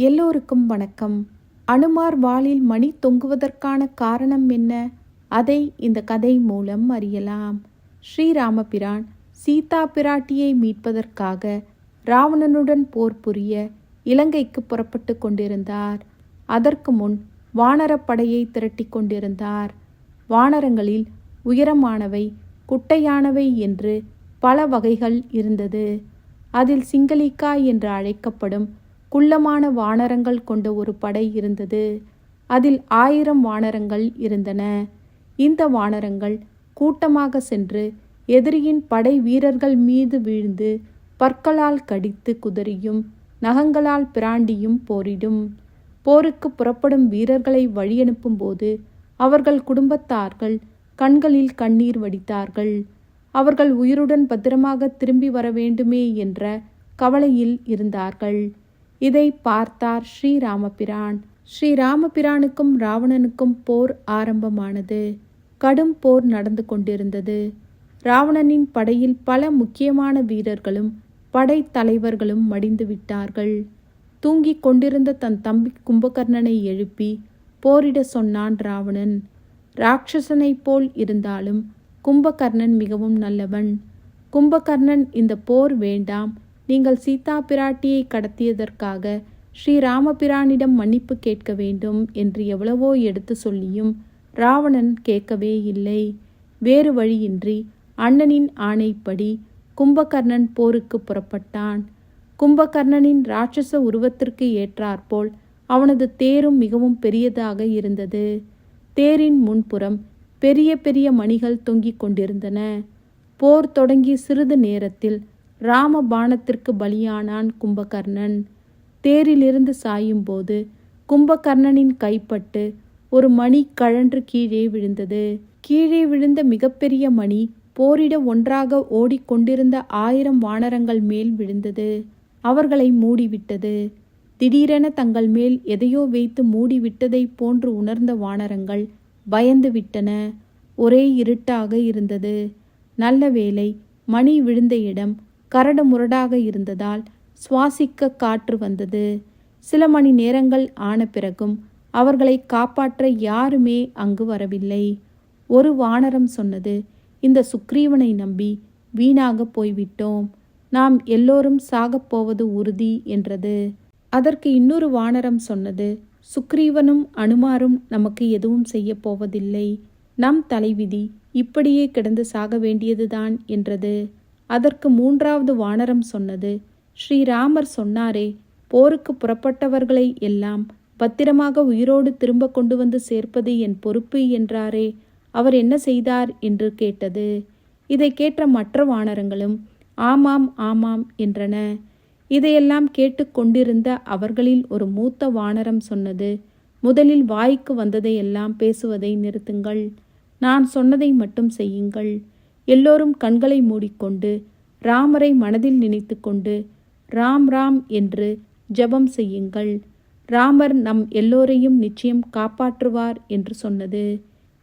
எல்லோருக்கும் வணக்கம். அனுமார் வாளில் மணி தொங்குவதற்கான காரணம் என்ன? அதை இந்த கதை மூலம் அறியலாம். ஸ்ரீராமபிரான் சீதா பிராட்டியை மீட்பதற்காக ராவணனுடன் போர் புரிய இலங்கைக்கு புறப்பட்டு கொண்டிருந்தார். அதற்கு முன் வானரப்படையை திரட்டி கொண்டிருந்தார். வானரங்களில் உயரமானவை குட்டையானவை என்று பல வகைகள் இருந்தது. அதில் சிங்களிக்கா என்று அழைக்கப்படும் குள்ளமான வானரங்கள் கொண்ட ஒரு படை இருந்தது. அதில் ஆயிரம் வானரங்கள் இருந்தன. இந்த வானரங்கள் கூட்டமாக சென்று எதிரியின் படை வீரர்கள் மீது வீழ்ந்து பற்களால் கடித்து குதறியும் நகங்களால் பிராண்டியும் போரிடும். போருக்கு புறப்படும் வீரர்களை வழியனுப்பும் போது அவர்கள் குடும்பத்தார்கள் கண்களில் கண்ணீர் வடித்தார்கள். அவர்கள் உயிருடன் பத்திரமாக திரும்பி வர வேண்டுமே என்ற கவலையில் இருந்தார்கள். இதை பார்த்தார் ஸ்ரீராமபிரான். ஸ்ரீராமபிரானுக்கும் ராவணனுக்கும் போர் ஆரம்பமானது. கடும் போர் நடந்து கொண்டிருந்தது. ராவணனின் படையில் பல முக்கியமான வீரர்களும் படை தலைவர்களும் மடிந்து விட்டார்கள். தூங்கிக் கொண்டிருந்த தன் தம்பி கும்பகர்ணனை எழுப்பி போரிட சொன்னான் ராவணன். ராட்சசனைப் போல் இருந்தாலும் கும்பகர்ணன் மிகவும் நல்லவன். கும்பகர்ணன் இந்த போர் வேண்டாம். நீங்கள் சீதா பிராட்டியை கடத்தியதற்காக ஸ்ரீராமபிரானிடம் மன்னிப்பு கேட்க வேண்டும் என்று எவ்வளவோ எடுத்து சொல்லியும் ராவணன் கேட்கவே இல்லை. வேறு வழியின்றி அண்ணனின் ஆணைப்படி கும்பகர்ணன் போருக்கு புறப்பட்டான். கும்பகர்ணனின் ராட்சச உருவத்திற்கு ஏற்றாற்போல் அவனது தேரும் மிகவும் பெரியதாக இருந்தது. தேரின் முன்புறம் பெரிய பெரிய மணிகள் தொங்கிக் கொண்டிருந்தன. போர் தொடங்கி சிறிது நேரத்தில் ராம பாணத்திற்கு பலியானான் கும்பகர்ணன். தேரிலிருந்து சாயும்போது கும்பகர்ணனின் கைப்பட்டு ஒரு மணி கழன்று கீழே விழுந்தது. கீழே விழுந்த மிகப்பெரிய மணி போரிட ஒன்றாக ஓடிக்கொண்டிருந்த ஆயிரம் வானரங்கள் மேல் விழுந்தது. அவர்களை மூடிவிட்டது. திடீரென தங்கள் மேல் எதையோ வைத்து மூடிவிட்டதை போன்று உணர்ந்த வானரங்கள் பயந்து விட்டன. ஒரே இருட்டாக இருந்தது. நல்ல வேளை மணி விழுந்த இடம் கரடு முரடாக இருந்ததால் சுவாசிக்க காற்று வந்தது. சில மணி நேரங்கள் ஆன பிறகும் அவர்களை காப்பாற்ற யாருமே அங்கு வரவில்லை. ஒரு வானரம் சொன்னது இந்த சுக்ரீவனை நம்பி வீணாக போய்விட்டோம். நாம் எல்லோரும் சாகப் போவது உறுதி என்றது. அதற்கு இன்னொரு வானரம் சொன்னது சுக்ரீவனும் அனுமாரும் நமக்கு எதுவும் செய்ய போவதில்லை. நம் தலைவிதி இப்படியே கிடந்து சாக வேண்டியதுதான் என்றது. அதற்கு மூன்றாவது வானரம் சொன்னது. ஸ்ரீராமர் சொன்னாரே போருக்கு புறப்பட்டவர்களை எல்லாம் பத்திரமாக உயிரோடு திரும்ப கொண்டு வந்து சேர்ப்பது என் பொறுப்பு என்றாரே அவர் என்ன செய்தார் என்று கேட்டது. இதை கேட்ட மற்ற வானரங்களும் ஆமாம் ஆமாம் என்றன. இதையெல்லாம் கேட்டுக்கொண்டிருந்த அவர்களில் ஒரு மூத்த வானரம் சொன்னது. முதலில் வாய்க்கு வந்ததையெல்லாம் பேசுவதை நிறுத்துங்கள். நான் சொன்னதை மட்டும் செய்யுங்கள். எல்லோரும் கண்களை மூடிக்கொண்டு ராமரை மனதில் நினைத்து கொண்டு ராம் ராம் என்று ஜெபம் செய்யுங்கள். ராமர் நம் எல்லோரையும் நிச்சயம் காப்பாற்றுவார் என்று சொன்னது.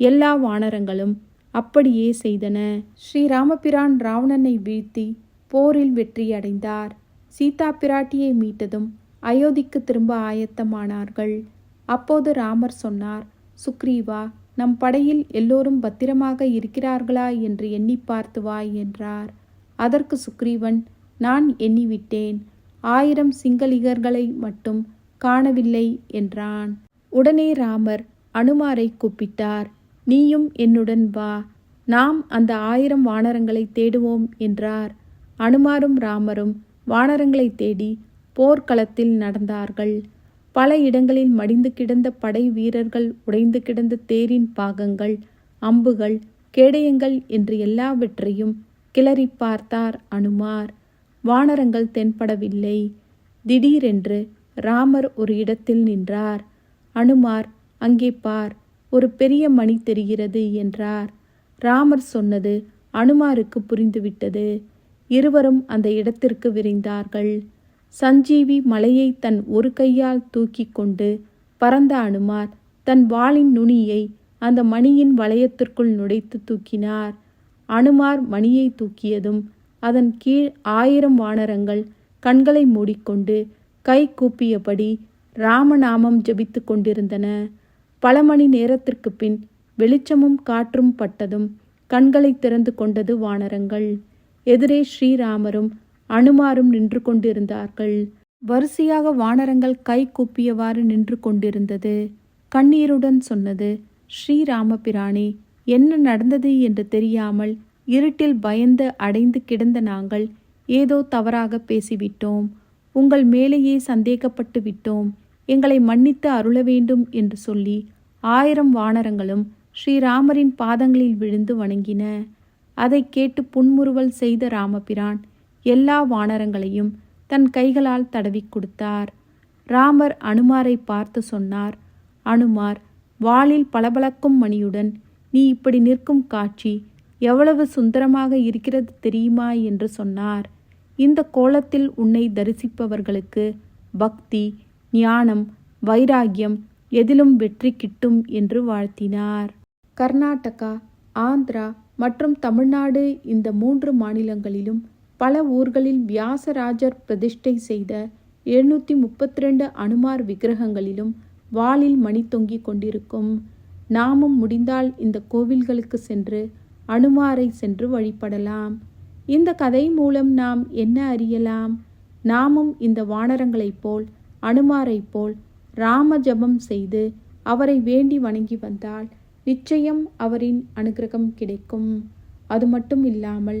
எல்லா வானரங்களும் அப்படியே செய்தன. ஸ்ரீராமபிரான் ராவணனை வீழ்த்தி போரில் வெற்றியடைந்தார் சீதா பிராட்டியை மீட்டதும் அயோத்திக்கு திரும்ப ஆயத்தமானார்கள். அப்போது ராமர் சொன்னார் சுக்ரீவா நம் படையில் எல்லோரும் பத்திரமாக இருக்கிறார்களா என்று எண்ணி பார்த்து வா என்றார். அதற்கு சுக்ரீவன் நான் எண்ணிவிட்டேன். ஆயிரம் சிங்களிகர்களை மட்டும் காணவில்லை என்றான். உடனே ராமர் அனுமாரை கூப்பிட்டார் நீயும் என்னுடன் வா. நாம் அந்த ஆயிரம் வானரங்களை தேடுவோம் என்றார். அனுமாரும் ராமரும் வானரங்களை தேடி போர்க்களத்தில் நடந்தார்கள். பல இடங்களில் மடிந்து கிடந்த படை வீரர்கள் உடைந்து கிடந்த தேரின் பாகங்கள் அம்புகள் கேடயங்கள் என்று எல்லாவற்றையும் கிளறி பார்த்தார் அனுமார். வானரங்கள் தென்படவில்லை. திடீரென்று ராமர் ஒரு இடத்தில் நின்றார். அனுமார் அங்கே பார் ஒரு பெரிய மணி தெரிகிறது என்றார். ராமர் சொன்னது அனுமாருக்கு புரிந்துவிட்டது. இருவரும் அந்த இடத்திற்கு விரைந்தார்கள். சஞ்சீவி மலையை தன் ஒரு கையால் தூக்கி கொண்டு பறந்த அனுமார் தன் வாளின் நுனியை அந்த மணியின் வளையத்திற்குள் நுழைத்து தூக்கினார். அனுமார் மணியை தூக்கியதும் அதன் கீழ் ஆயிரம் வானரங்கள் கண்களை மூடிக்கொண்டு கை கூப்பியபடி ராமநாமம் ஜபித்து கொண்டிருந்தன. பல மணி நேரத்திற்கு பின் வெளிச்சமும் காற்றும் பட்டதும் கண்களை திறந்து கொண்டது வானரங்கள். எதிரே ஸ்ரீராமரும் அனுமாரும் நின்று கொண்டிருந்தார்கள். வரிசையாக வானரங்கள் கை கூப்பியவாறு நின்று கொண்டிருந்தது. கண்ணீருடன் சொன்னது ஸ்ரீராமபிராணி என்ன நடந்தது என்று தெரியாமல் இருட்டில் பயந்து அடைந்து கிடந்த நாங்கள் ஏதோ தவறாக பேசிவிட்டோம். உங்கள் மேலேயே சந்தேகப்பட்டு விட்டோம். எங்களை மன்னித்து அருள வேண்டும் என்று சொல்லி ஆயிரம் வானரங்களும் ஸ்ரீராமரின் பாதங்களில் விழுந்து வணங்கின. அதை கேட்டு புன்முறுவல் செய்த ராமபிரான் எல்லா வானரங்களையும் தன் கைகளால் தடவி கொடுத்தார். ராமர் அனுமாரை பார்த்து சொன்னார் அனுமார் வாளில் பளபளக்கும் மணியுடன் நீ இப்படி நிற்கும் காட்சி எவ்வளவு சுந்தரமாக இருக்கிறது தெரியுமா? என்று சொன்னார். இந்த கோலத்தில் உன்னை தரிசிப்பவர்களுக்கு பக்தி ஞானம் வைராகியம் எதிலும் வெற்றி கிட்டும் என்று வாழ்த்தினார். கர்நாடகா ஆந்திரா மற்றும் தமிழ்நாடு இந்த மூன்று மாநிலங்களிலும் பல ஊர்களில் வியாசராஜர் பிரதிஷ்டை செய்த எழுநூற்றி முப்பத்தி ரெண்டு அனுமார் விக்கிரகங்களிலும் வாளில் மணி தொங்கிக் கொண்டிருக்கும். நாமும் முடிந்தால் இந்த கோவில்களுக்கு சென்று அனுமாரை சென்று வழிபடலாம். இந்த கதை மூலம் நாம் என்ன அறியலாம்? நாமும் இந்த வானரங்களைப் போல் அனுமாரைப் போல் ராம ஜபம் செய்து அவரை வேண்டி வணங்கி வந்தால் நிச்சயம் அவரின் அனுகிரகம் கிடைக்கும். அது மட்டும் இல்லாமல்